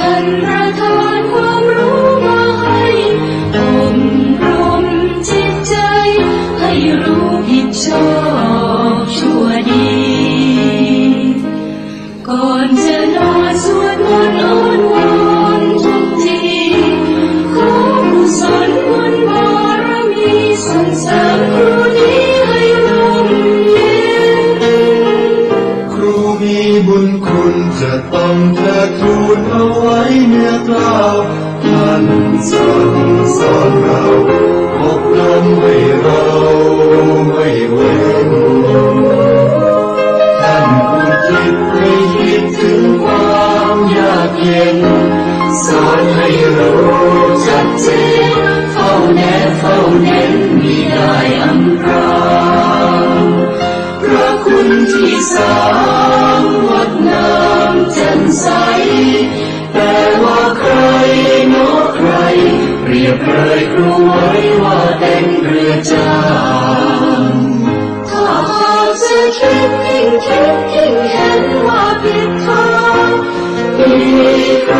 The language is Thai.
ท่านประทานความรู้มาให้อบรมจิตใจ ให้รู้ผิดชอบชั่วดี ก่อนจะนอนสวดมนต์อ้อนวอน บุญคุณจะต้องเทิดทูนเอาไว้เนื้อกล้าวท่านสั่งสอนเราอบรมให้เราไม่เว้นท่านผู้คิดให้คิดถึงความยากเย็น สอนให้รู้ชัดเจนเฝ้าแน สางงดน้ำแจ่มใส แต่ว่าใครโนใครเรียบเลยครูไว้ว่าเป็นเรือจ้างถ้าหากจะคิดยิ่งคิดยิ่งเห็นว่าผิดทางมีใคร